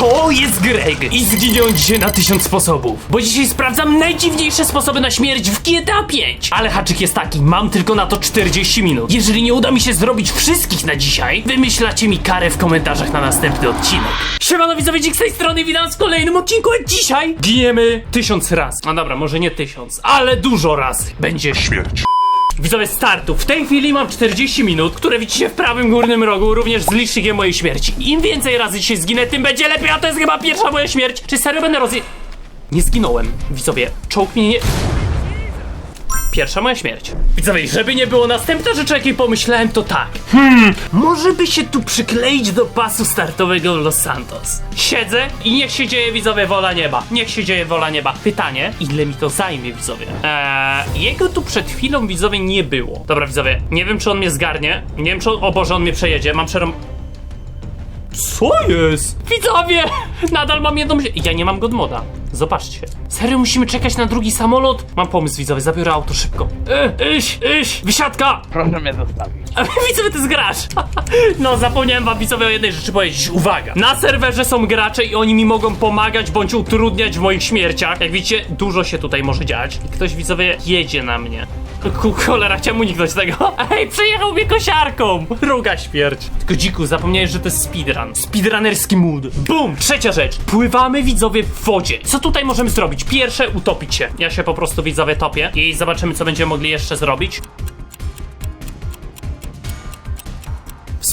To jest Greg i zginie on dzisiaj na tysiąc sposobów. Bo dzisiaj sprawdzam najdziwniejsze sposoby na śmierć w GTA 5. Ale haczyk jest taki, mam tylko na to 40 minut. Jeżeli nie uda mi się zrobić wszystkich na dzisiaj, wymyślacie mi karę w komentarzach na następny odcinek. Siemano widzowie, Dzik z tej strony, witam w kolejnym odcinku, a dzisiaj giniemy tysiąc razy. No dobra, może nie tysiąc, ale dużo razy. Będzie Śmierć. Widzowie startu. W tej chwili mam 40 minut, które widzicie w prawym górnym rogu, również z licznikiem mojej śmierci. Im więcej razy dzisiaj zginę, tym będzie lepiej, a to jest chyba pierwsza moja śmierć. Czy serio będę rozje... Nie zginąłem. Widzowie, czołg mnie nie... Pierwsza moja śmierć. Widzowie, żeby nie było następna rzecz, o jakiej pomyślałem, to tak. Hmm, może by się tu przykleić do pasu startowego Los Santos. Siedzę i niech się dzieje, widzowie, wola nieba. Niech się dzieje wola nieba. Pytanie, ile mi to zajmie, widzowie? Eee, jego tu przed chwilą, widzowie, nie było. Dobra, widzowie, nie wiem, czy on mnie zgarnie. Nie wiem, czy on... O Boże, on mnie przejedzie. Mam przerą... Co jest? Widzowie! Nadal mam jedną... Ja nie mam godmoda. Zobaczcie. Serio musimy czekać na drugi samolot? Mam pomysł, widzowie, zabiorę auto szybko. E, iś, iś, wysiadka! Proszę mnie zostawić. A widzowie, ty zgrasz! No, zapomniałem wam widzowie o jednej rzeczy powiedzieć. Uwaga! Na serwerze są gracze i oni mi mogą pomagać bądź utrudniać w moich śmierciach. Jak widzicie, dużo się tutaj może dziać. I ktoś widzowie jedzie na mnie. Ku cholera, chciałem uniknąć tego. Ej, przyjechał mnie kosiarką! Druga śmierć. Tylko dziku, zapomniałeś, że to jest speedrun. Speedrunnerski mood. Bum! Trzecia rzecz. Pływamy widzowie w wodzie. Co tutaj możemy zrobić? Pierwsze, utopić się. Ja się po prostu widzowie topię i zobaczymy, co będziemy mogli jeszcze zrobić.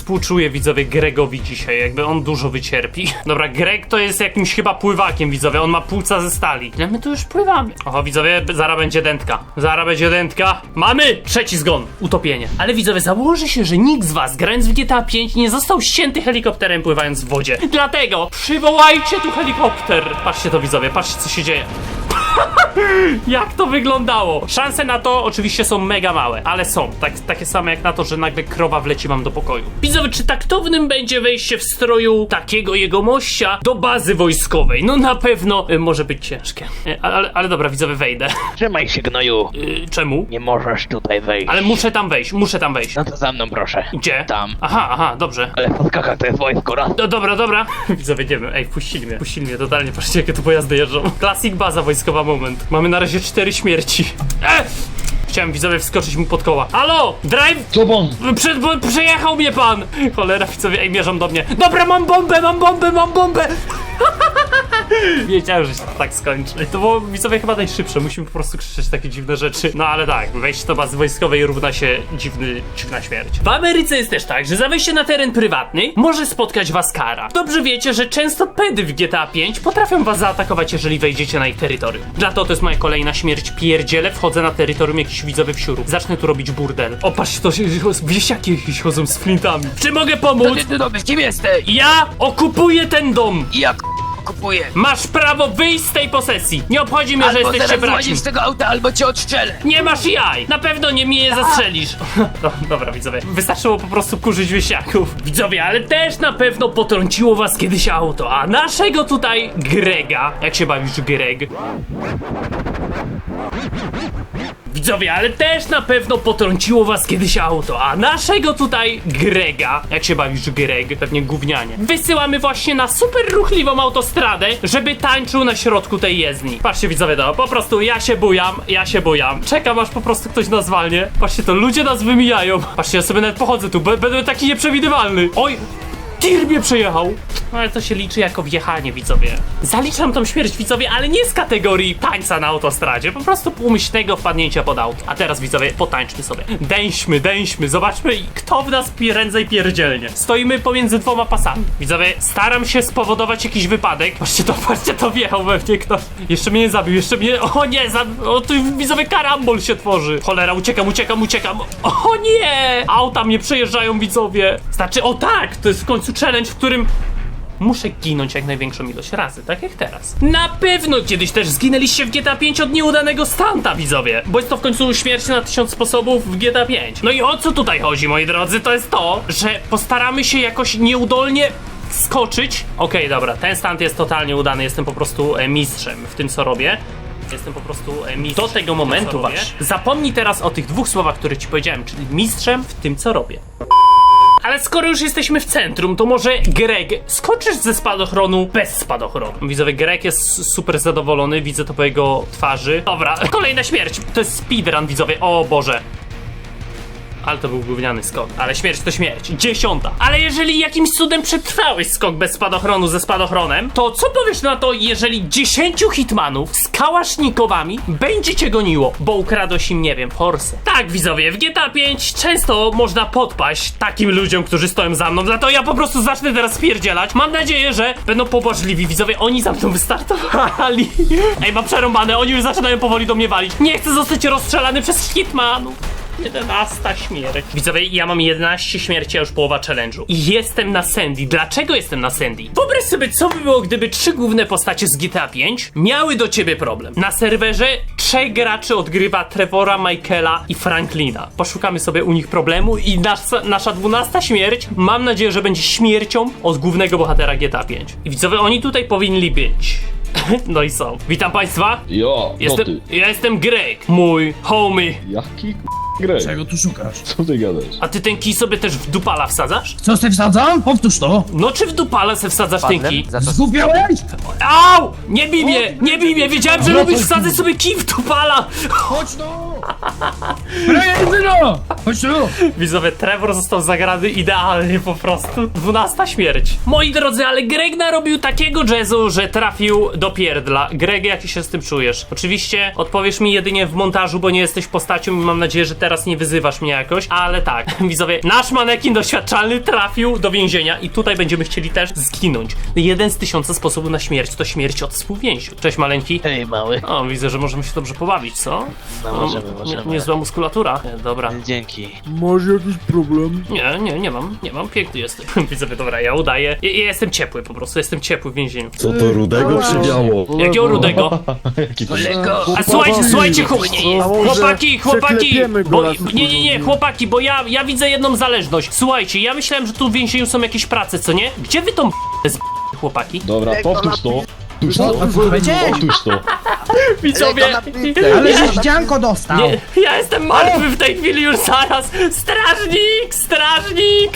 Współczuję widzowie Gregowi dzisiaj, jakby on dużo wycierpi. Dobra, Greg to jest jakimś chyba pływakiem widzowie, on ma płuca ze stali. Ile my tu już pływamy? Oho, widzowie, zara będzie dętka. Zara będzie dętka. Mamy! Trzeci zgon. Utopienie. Ale widzowie, założy się, że nikt z was, grając w GTA 5, nie został ścięty helikopterem pływając w wodzie. Dlatego przywołajcie tu helikopter. Patrzcie to widzowie, patrzcie co się dzieje. Jak to wyglądało? Szanse na to oczywiście są mega małe, ale są. Tak, takie same jak na to, że nagle krowa wleci wam do pokoju. Widzowie, czy taktownym będzie wejście w stroju takiego jegomościa do bazy wojskowej? No na pewno y, może być ciężkie. Y, ale, ale dobra, widzowie, wejdę. Trzymaj się, gnoju. Y, czemu? Nie możesz tutaj wejść. Ale muszę tam wejść, muszę tam wejść. No to za mną proszę. Gdzie? Tam. Aha, aha, dobrze. Ale podskaka to jest wojsko, raz. No dobra, dobra. Widzowie, nie wiem, ej, puścili mnie, puścili mnie totalnie, patrzcie jakie tu pojazdy jeżdżą. Classic baza wojskowa moment. Mamy na razie cztery śmierci. E! Chciałem widzowie wskoczyć mu pod koła. Halo! Drive! Co bon? Prze przejechał mnie pan! Cholera, widzowie, ej, mierzą do mnie. Dobra, mam bombę, mam bombę, mam bombę! Wiedziałem, że się tak skończy. To było widzowie chyba najszybsze, musimy po prostu krzyczeć takie dziwne rzeczy. No ale tak, wejście do bazy wojskowej równa się dziwny, dziwna śmierć. W Ameryce jest też tak, że za wejście na teren prywatny może spotkać was kara. Dobrze wiecie, że często pedy w GTA 5 potrafią was zaatakować, jeżeli wejdziecie na ich terytorium. Dla to jest moja kolejna śmierć. Pierdziele, wchodzę na terytorium jakichś widzowych wsiurów. Zacznę tu robić burdel. O, patrzcie, to się, wiesiaki jakieś chodzą z flintami. Czy mogę pomóc? Ty, ty kim jesteś? Ja okupuję ten dom! Jak kupuję? Masz prawo wyjść z tej posesji. Nie obchodzi mnie, że Albo jesteście teraz braćmi. z tego auta, albo cię odstrzelę. Nie masz jaj! Na pewno nie mnie zastrzelisz. No, dobra, widzowie. Wystarczyło po prostu kurzyć wieśniaków. Widzowie, ale też na pewno potrąciło was kiedyś auto. A naszego tutaj Grega. Jak się bawisz, Greg? Widzowie, ale też na pewno potrąciło was kiedyś auto, a naszego tutaj Grega, jak się bawisz Greg, pewnie gównianie, wysyłamy właśnie na super ruchliwą autostradę, żeby tańczył na środku tej jezdni. Patrzcie widzowie, no, po prostu ja się bujam, ja się bujam, czekam aż po prostu ktoś nas walnie. Patrzcie, to ludzie nas wymijają. Patrzcie, ja sobie nawet pochodzę tu, będę taki nieprzewidywalny. Oj, Tir mnie przejechał! No ale to się liczy jako wjechanie, widzowie. Zaliczam tą śmierć, widzowie, ale nie z kategorii tańca na autostradzie, po prostu umyślnego wpadnięcia pod. A teraz, widzowie, potańczmy sobie. Dęśmy, dęśmy, zobaczmy, kto w nas prędzej pierdzielnie. Stoimy pomiędzy dwoma pasami. Widzowie, staram się spowodować jakiś wypadek. Patrzcie to, patrzcie to, wjechał we mnie ktoś. Jeszcze mnie nie zabił, jeszcze mnie... O nie, za... o tu, widzowie, karambol się tworzy. Cholera, uciekam, uciekam, uciekam. O nie! Auta mnie przejeżdżają, widzowie. Znaczy, o tak, to jest w końcu challenge, w którym muszę ginąć jak największą ilość razy, tak jak teraz. Na pewno kiedyś też zginęliście w GTA 5 od nieudanego stanta, widzowie, bo jest to w końcu śmierć na tysiąc sposobów w GTA 5. No i o co tutaj chodzi, moi drodzy, to jest to, że postaramy się jakoś nieudolnie skoczyć. Okej, dobra, ten stunt jest totalnie udany, jestem po prostu e, mistrzem w tym, co robię. Jestem po prostu e, mistrzem. Do tego momentu, wasz. Zapomnij teraz o tych dwóch słowach, które ci powiedziałem, czyli mistrzem w tym, co robię. Ale skoro już jesteśmy w centrum, to może Greg, skoczysz ze spadochronu bez spadochronu. Widzowie, Greg jest super zadowolony, widzę to po jego twarzy. Dobra, kolejna śmierć. To jest speedrun, widzowie, o Boże. Ale to był gówniany skok. Ale śmierć to śmierć. Dziesiąta. Ale jeżeli jakimś cudem przetrwałeś skok bez spadochronu ze spadochronem, to co powiesz na to, jeżeli 10 hitmanów z kałasznikowami będzie cię goniło, bo ukradłeś im, nie wiem, Porsche. Tak, widzowie, w GTA 5 często można podpaść takim ludziom, którzy stoją za mną, dlatego ja po prostu zacznę teraz spierdzielać. Mam nadzieję, że będą pobłażliwi. Widzowie, oni za mną wystartowali. Ej, mam przerąbane, oni już zaczynają powoli do mnie walić. Nie chcę zostać rozstrzelany przez hitmanów. 11 śmierć. Widzowie, ja mam 11 śmierci, a już połowa challenge'u. I jestem na Sandy. Dlaczego jestem na Sandy? Wyobraź sobie, co by było, gdyby trzy główne postacie z GTA 5 miały do ciebie problem. Na serwerze trzech graczy odgrywa Trevora, Michaela i Franklina. Poszukamy sobie u nich problemu i nasza, nasza 12 śmierć, mam nadzieję, że będzie śmiercią od głównego bohatera GTA 5. I widzowie, oni tutaj powinni być. No i są. Witam państwa. Jo, Jestem, to ty. ja jestem Greg, mój homie. Jaki k***, Greg? Czego tu szukasz? Co ty gadasz? A ty ten kij sobie też w dupala wsadzasz? Co se wsadzam? Powtórz to! No czy w dupale se wsadzasz ten kij? Zgubiałeś? Au! Nie bij mnie! Nie bij mnie! Wiedziałem, że lubisz wsadzać sobie kij w dupala! Chodź tu! Brajezyno! Chodź tu! Widzowie, Trevor został zagrany idealnie po prostu. Dwunasta śmierć. Moi drodzy, ale Greg narobił takiego jazzu, że trafił do pierdla. Greg, jak się z tym czujesz? Oczywiście odpowiesz mi jedynie w montażu, bo nie jesteś postacią i mam nadzieję, że teraz nie wyzywasz mnie jakoś, ale tak, widzowie, nasz manekin doświadczalny trafił do więzienia i tutaj będziemy chcieli też zginąć. Jeden z tysiąca sposobów na śmierć to śmierć od współwięziu. Cześć maleńki. Hej, mały. O, widzę, że możemy się dobrze pobawić, co? No, możemy, możemy. Nie, niezła muskulatura. Dobra. Dzięki. Masz jakiś problem? Nie, nie, nie mam, nie mam, piękny jesteś. Widzowie, dobra, ja udaję. Ja, ja jestem ciepły po prostu, jestem ciepły w więzieniu. Co to rudego przywiało? Jakiego rudego? Jaki to... A słuchajcie, słuchajcie, chłop... A może chłopaki, chłopaki, przeklepiemy go bo, raz nie, nie, nie, chłopaki, bo ja, ja widzę jedną zależność. Słuchajcie, ja myślałem, że tu w więzieniu są jakieś prace, co nie? Gdzie wy tą z chłopaki? Dobra, powtórz to. Powtórz to. Powtórz to. Widzowie, Ale żeś dzianko dostał! nie, ja jestem martwy w tej chwili już zaraz. Strażnik, strażnik.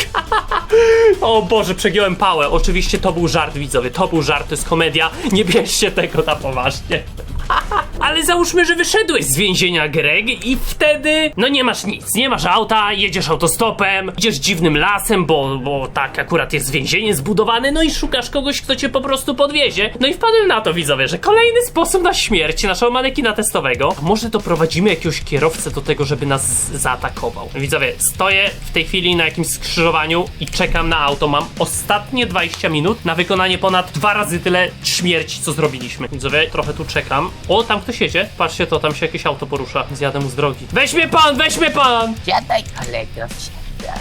o Boże, przegiąłem pałę. Oczywiście to był żart, widzowie, to był żart, to jest komedia. Nie bierzcie tego na poważnie. Ale załóżmy, że wyszedłeś z więzienia, Greg, i wtedy, no nie masz nic, nie masz auta, jedziesz autostopem, idziesz dziwnym lasem, bo, bo tak akurat jest więzienie zbudowane, no i szukasz kogoś, kto cię po prostu podwiezie. No i wpadłem na to, widzowie, że kolejny sposób na śmierć naszego manekina testowego, może doprowadzimy jakiegoś kierowcę do tego, żeby nas zaatakował. Widzowie, stoję w tej chwili na jakimś skrzyżowaniu i czekam na auto, mam ostatnie 20 minut na wykonanie ponad dwa razy tyle śmierci, co zrobiliśmy. Widzowie, trochę tu czekam. O, tam ktoś jedzie. Patrzcie to, tam się jakieś auto porusza. Zjadę mu z drogi. Weź mnie pan, weź mnie pan! Siadaj kolego, siadaj.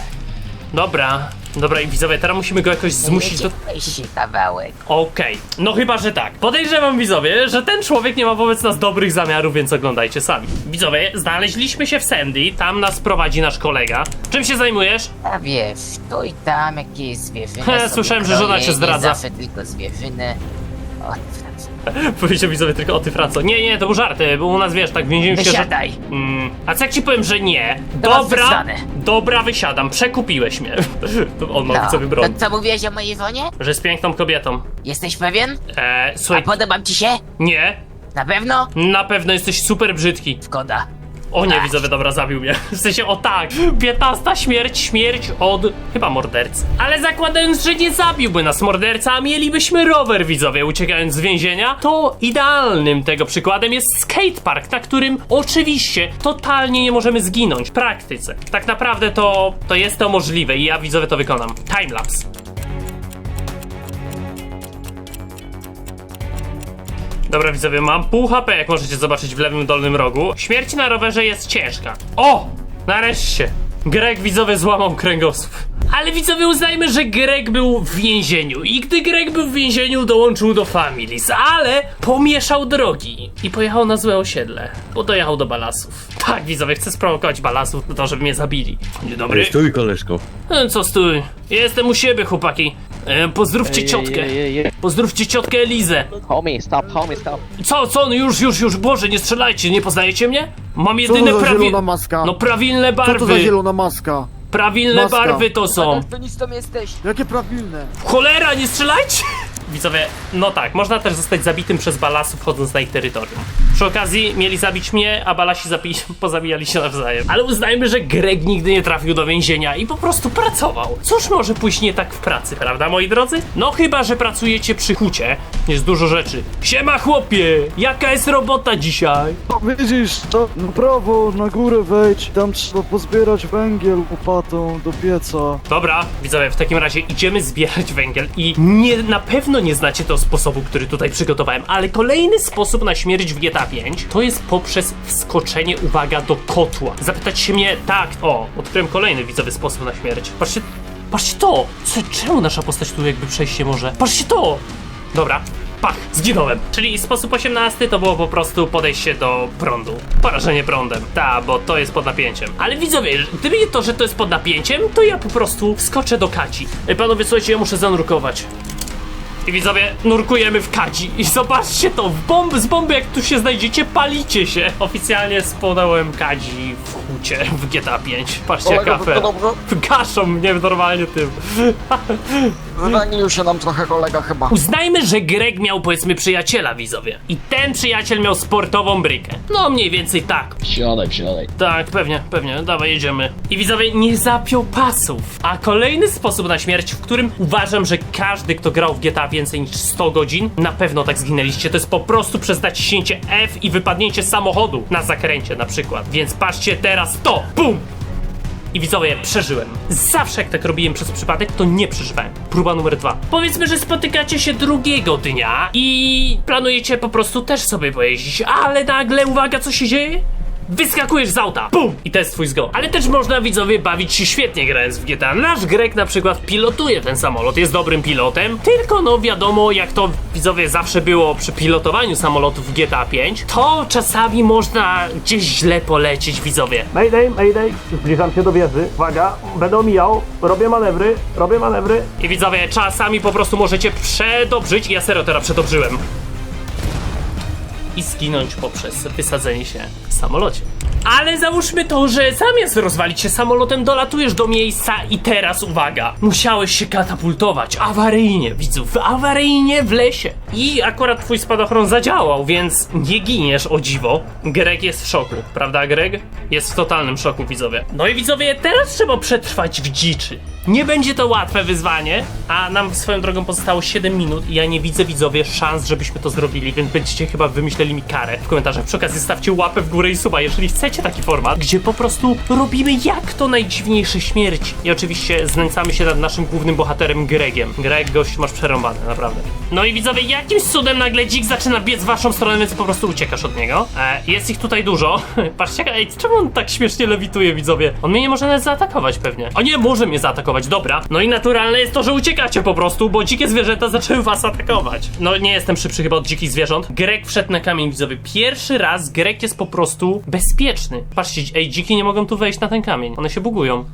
Dobra, dobra i widzowie, teraz musimy go jakoś zmusić do... Weź się kawałek. Okej, no chyba, że tak. Podejrzewam widzowie, że ten człowiek nie ma wobec nas dobrych zamiarów, więc oglądajcie sami. Widzowie, znaleźliśmy się w Sandy, tam nas prowadzi nasz kolega. Czym się zajmujesz? A wiesz, tu i tam jakieś zwierzyny He, sobie słyszałem, że żona kroję, cię nie zdradza. zawsze tylko zwierzyny. Powiedział widzowie tylko o ty Franco. Nie, nie, to był żart, bo u nas wiesz, tak w więzieniu się... że- Wysiadaj. Mm, a co jak ci powiem, że nie? To was Dobra, dobra, wysiadam, przekupiłeś mnie. To On ma No, to broń. co mówiłeś o mojej żonie? Że jest piękną kobietą. Jesteś pewien? Eee, A słuchaj, podobam ci się? nie, Na pewno? na pewno jesteś super brzydki. Szkoda. O nie, Tak. widzowie, dobra, zabił mnie. W sensie, o tak, 15 śmierć, śmierć od chyba mordercy. Ale zakładając, że nie zabiłby nas morderca, a mielibyśmy rower, widzowie, uciekając z więzienia, to idealnym tego przykładem jest skatepark, na którym oczywiście totalnie nie możemy zginąć w praktyce. Tak naprawdę to, to jest to możliwe i ja, widzowie, to wykonam. Timelapse. Dobra widzowie, mam pół HP, jak możecie zobaczyć w lewym dolnym rogu. Śmierć na rowerze jest ciężka. O! Nareszcie! Greg widzowie złamał kręgosłup. Ale widzowie uznajmy, że Greg był w więzieniu i gdy Greg był w więzieniu dołączył do Families, ale pomieszał drogi i pojechał na złe osiedle, bo dojechał do balasów. Tak widzowie, chcę sprowokować balasów na to, żeby mnie zabili. Dzień dobry. Stój koleżko. E, Co stój? Jestem u siebie, chłopaki. E, pozdrówcie ciotkę. Pozdrówcie ciotkę Elizę. Homie, stop, homie, stop. Co, co? No już, już, już, Boże, nie strzelajcie, nie poznajecie mnie? Mam Co jedyne to za prawi... zielona maska? No prawilne Co to za barwy. zielona maska? Prawilne Maska. barwy to są. Daltonistą jesteś. Jakie prawilne? Cholera, nie strzelajcie! Widzowie, no tak, można też zostać zabitym przez balasów wchodząc na ich terytorium. Przy okazji mieli zabić mnie, a balasi zabi- pozabijali się nawzajem. Ale uznajmy, że Greg nigdy nie trafił do więzienia i po prostu pracował. Cóż może pójść nie tak w pracy, prawda moi drodzy? No chyba, że pracujecie przy hucie. Jest dużo rzeczy. Siema chłopie, jaka jest robota dzisiaj? No, widzisz, to na prawo, na górę wejdź, tam trzeba pozbierać węgiel łopatą do pieca. Dobra, widzowie, w takim razie idziemy zbierać węgiel i nie, na pewno nie znacie tego sposobu, który tutaj przygotowałem, ale kolejny sposób na śmierć w GTA 5 to jest poprzez wskoczenie, uwaga, do kotła. Zapytać się mnie, tak, o, odkryłem kolejny widzowy sposób na śmierć. Patrzcie, patrzcie to! Co, czemu nasza postać tu jakby przejść się może? Patrzcie to! Dobra, pach, zginąłem. Czyli sposób 18 to było po prostu podejście do prądu. Porażenie prądem. Ta, bo to jest pod napięciem. Ale widzowie, gdyby nie to, że to jest pod napięciem, to ja po prostu wskoczę do kaci. Ej, panowie, słuchajcie, ja muszę zanurkować. I widzowie, nurkujemy w kadzi. I zobaczcie to, w bomby, z bomby jak tu się znajdziecie, palicie się. Oficjalnie spłonąłem kadzi w GTA 5. Patrzcie, jak kafę. Gaszą mnie normalnie tym. Wywęglił się nam trochę kolega chyba. Uznajmy, że Greg miał powiedzmy przyjaciela widzowie. I ten przyjaciel miał sportową brykę. No mniej więcej tak. Siadaj, siadaj. Tak, pewnie, pewnie, dawaj jedziemy. I widzowie nie zapiął pasów. A kolejny sposób na śmierć, w którym uważam, że każdy, kto grał w GTA więcej niż 100 godzin, na pewno tak zginęliście. To jest po prostu przez naciśnięcie F i wypadnięcie samochodu na zakręcie na przykład. Więc patrzcie teraz to! Bum! I widzowie, przeżyłem. Zawsze jak tak robiłem przez przypadek, to nie przeżywałem. Próba numer dwa. Powiedzmy, że spotykacie się drugiego dnia i planujecie po prostu też sobie pojeździć, ale nagle, uwaga, co się dzieje? Wyskakujesz z auta, bum! I to jest twój zgon. Ale też można, widzowie, bawić się świetnie grając w GTA. Nasz Grek na przykład pilotuje ten samolot, jest dobrym pilotem, tylko no wiadomo, jak to, widzowie, zawsze było przy pilotowaniu samolotów w GTA 5, to czasami można gdzieś źle polecieć, widzowie. Mayday, mayday, zbliżam się do wieży, uwaga, będę omijał, robię manewry, robię manewry. I widzowie, czasami po prostu możecie przedobrzyć, ja serio teraz przedobrzyłem i zginąć poprzez wysadzenie się w samolocie. Ale załóżmy to, że zamiast rozwalić się samolotem, dolatujesz do miejsca i teraz uwaga, musiałeś się katapultować awaryjnie, widzów, awaryjnie w lesie. I akurat twój spadochron zadziałał, więc nie giniesz o dziwo. Greg jest w szoku, prawda Greg? Jest w totalnym szoku, widzowie. No i widzowie, teraz trzeba przetrwać w dziczy. Nie będzie to łatwe wyzwanie, a nam swoją drogą pozostało 7 minut i ja nie widzę widzowie szans, żebyśmy to zrobili, więc będziecie chyba wymyśleli mi karę w komentarzach. Przy okazji stawcie łapę w górę i suba, jeżeli chcecie taki format, gdzie po prostu robimy jak to najdziwniejsze śmierci. I oczywiście znęcamy się nad naszym głównym bohaterem Gregiem. Greg, gość, masz przerąbane, naprawdę. No i widzowie, jakimś cudem nagle dzik zaczyna biec w waszą stronę, więc po prostu uciekasz od niego. E, jest ich tutaj dużo. Patrzcie, ej, czemu on tak śmiesznie lewituje, widzowie? On mnie nie może nawet zaatakować pewnie. O nie, może mnie zaatakować, dobra. No i naturalne jest to, że uciekacie po prostu, bo dzikie zwierzęta zaczęły was atakować. No nie jestem szybszy chyba od dzikich zwierząt. Greg wszedł na kamień, widzowie. Pierwszy raz Greg jest po prostu bezpieczny. Patrzcie, ej, dziki nie mogą tu wejść na ten kamień. One się bugują.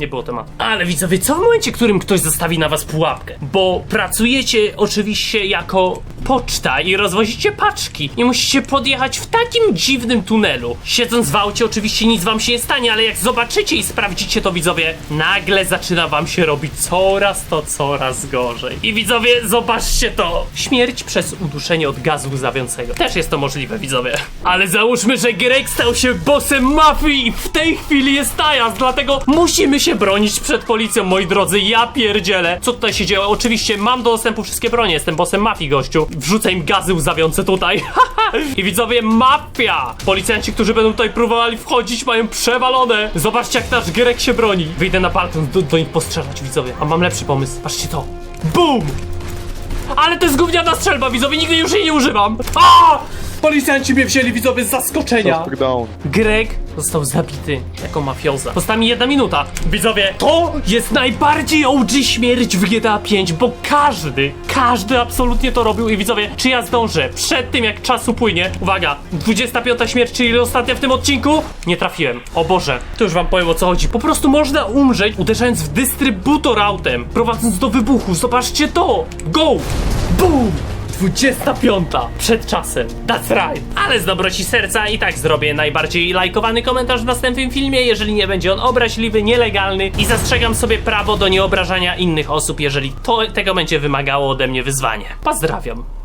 Nie było tematu. Ale widzowie, co w momencie, w którym ktoś zostawi na was pułapkę? Bo pracujecie oczywiście jako poczta i rozwozicie paczki. I musicie podjechać w takim dziwnym tunelu. Siedząc w aucie oczywiście nic wam się nie stanie, ale jak zobaczycie i sprawdzicie to widzowie, nagle zaczyna wam się robić coraz to coraz gorzej. I widzowie, zobaczcie to. Śmierć przez uduszenie od gazu łzawiącego. Też jest to możliwe, widzowie. Ale załóżmy, że Greg stał się bossem mafii i w tej chwili jest najazd, dlatego musimy się bronić przed policją, moi drodzy. Ja pierdzielę. Co tutaj się dzieje? Oczywiście mam do dostępu wszystkie bronie, jestem bossem mafii, gościu. Wrzucę im gazy łzawiące tutaj. I widzowie, mafia! Policjanci, którzy będą tutaj próbowali wchodzić, mają przewalone. Zobaczcie, jak nasz Greg się broni. Wyjdę na balkon do, do nich postrzelać, widzowie. A mam lepszy pomysł. Patrzcie to. BUM! Ale to jest gówniana strzelba, widzowie, nigdy już jej nie używam. A! Policjanci mnie wzięli, widzowie, z zaskoczenia. Suspect down. Greg został zabity jako mafioza. Została mi jedna minuta. Widzowie, to jest najbardziej OG śmierć w GTA 5, bo każdy, każdy absolutnie to robił i widzowie, czy ja zdążę przed tym jak czas upłynie? Uwaga, 25 śmierć, czyli ostatnia w tym odcinku? Nie trafiłem. O Boże, to już wam powiem o co chodzi. Po prostu można umrzeć uderzając w dystrybutor autem, prowadząc do wybuchu. Zobaczcie to! Go! Boom! 25 przed czasem. That's right. Ale z dobroci serca i tak zrobię najbardziej lajkowany komentarz w następnym filmie, jeżeli nie będzie on obraźliwy, nielegalny i zastrzegam sobie prawo do nieobrażania innych osób, jeżeli to tego będzie wymagało ode mnie wyzwanie. Pozdrawiam.